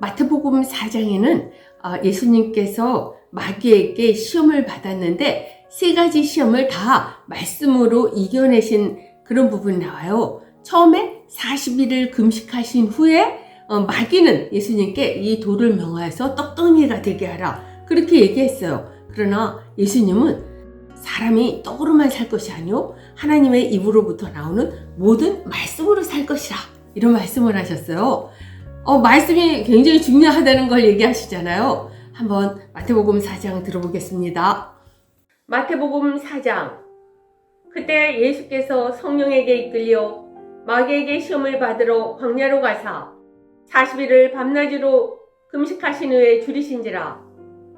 마태복음 4장에는 어, 예수님께서 마귀에게 시험을 받았는데 세 가지 시험을 다 말씀으로 이겨내신 그런 부분 나와요. 처음에 40일을 금식하신 후에 어, 마귀는 예수님께 이 돌을 명하여서 떡덩이가 되게 하라. 그렇게 얘기했어요. 그러나 예수님은 사람이 떡으로만 살 것이 아니요 하나님의 입으로부터 나오는 모든 말씀으로 살 것이라 이런 말씀을 하셨어요. 어, 말씀이 굉장히 중요하다는 걸 얘기하시잖아요. 한번 마태복음 4장 들어보겠습니다. 마태복음 4장 그때 예수께서 성령에게 이끌려 마귀에게 시험을 받으러 광야로 가사 40일을 밤낮으로 금식하신 후에 줄이신지라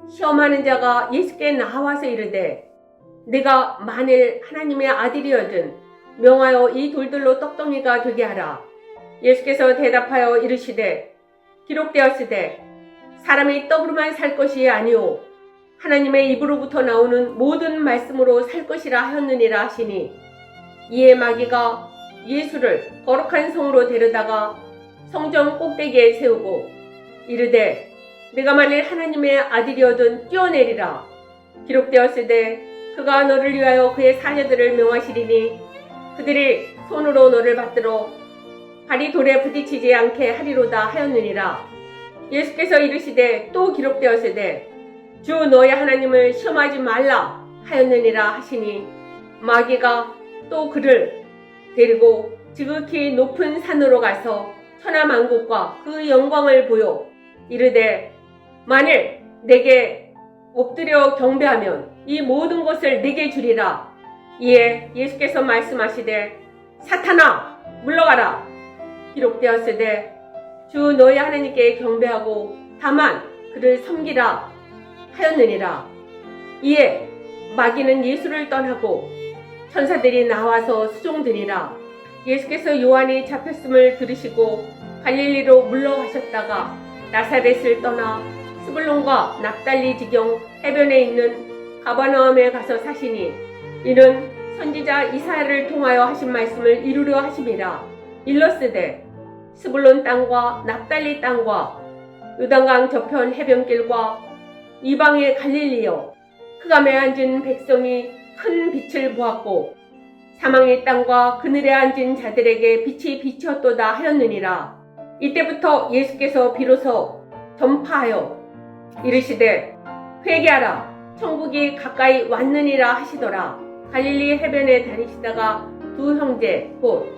시험하는 자가 예수께 나와서 이르되 내가 만일 하나님의 아들이어든 명하여 이 돌들로 떡덩이가 되게 하라. 예수께서 대답하여 이르시되 기록되었으되 사람이 떡으로만 살 것이 아니오. 하나님의 입으로부터 나오는 모든 말씀으로 살 것이라 하였느니라 하시니 이에 마귀가 예수를 거룩한 성으로 데려다가 성전 꼭대기에 세우고 이르되 내가 만일 하나님의 아들이어든 뛰어내리라. 기록되었으되 그가 너를 위하여 그의 사녀들을 명하시리니 그들이 손으로 너를 받들어 발이 돌에 부딪히지 않게 하리로다 하였느니라. 예수께서 이르시되 또 기록되었으되 주 너의 하나님을 시험하지 말라 하였느니라 하시니 마귀가 또 그를 데리고 지극히 높은 산으로 가서 천하 만국과 그 영광을 보여 이르되 만일 내게 엎드려 경배하면 이 모든 것을 내게 주리라. 이에 예수께서 말씀하시되 사탄아 물러가라 기록되었으되 주 너희 하나님께 경배하고 다만 그를 섬기라 하였느니라. 이에 마귀는 예수를 떠나고 천사들이 나와서 수종드니라. 예수께서 요한이 잡혔음을 들으시고 갈릴리로 물러가셨다가 나사렛을 떠나 스불론과 납달리 지경 해변에 있는 가바나움에 가서 사시니 이는 선지자 이사야를 통하여 하신 말씀을 이루려 하심이라. 일러스되 스불론 땅과 납달리 땅과 요단강 저편 해변길과 이방의 갈릴리여 흑암에 앉은 백성이 큰 빛을 보았고 사망의 땅과 그늘에 앉은 자들에게 빛이 비쳤도다 하였느니라. 이때부터 예수께서 비로소 전파하여 이르시되 회개하라. 천국이 가까이 왔느니라 하시더라. 갈릴리 해변에 다니시다가 두 형제 곧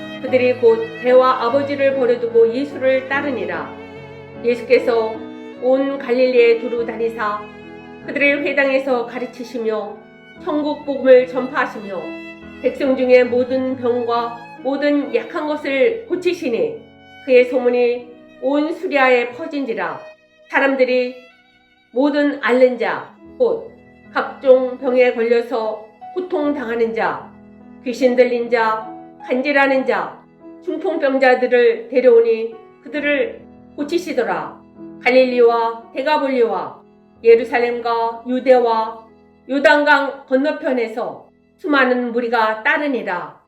그들이 곧 배와 아버지를 버려두고 예수를 따르니라. 예수께서 온 갈릴리에 두루 다니사 그들을 회당에서 가르치시며 천국 복음을 전파하시며 백성 중에 모든 병과 모든 약한 것을 고치시니 그의 소문이 온 수리아에 퍼진지라. 사람들이 모든 앓는 자, 곧 각종 병에 걸려서 고통당하는 자, 귀신 들린 자, 간질하는 자, 중풍병자들을 데려오니 그들을 고치시더라. 갈릴리와 데가볼리와 예루살렘과 유대와 요단강 건너편에서 수많은 무리가 따르니라.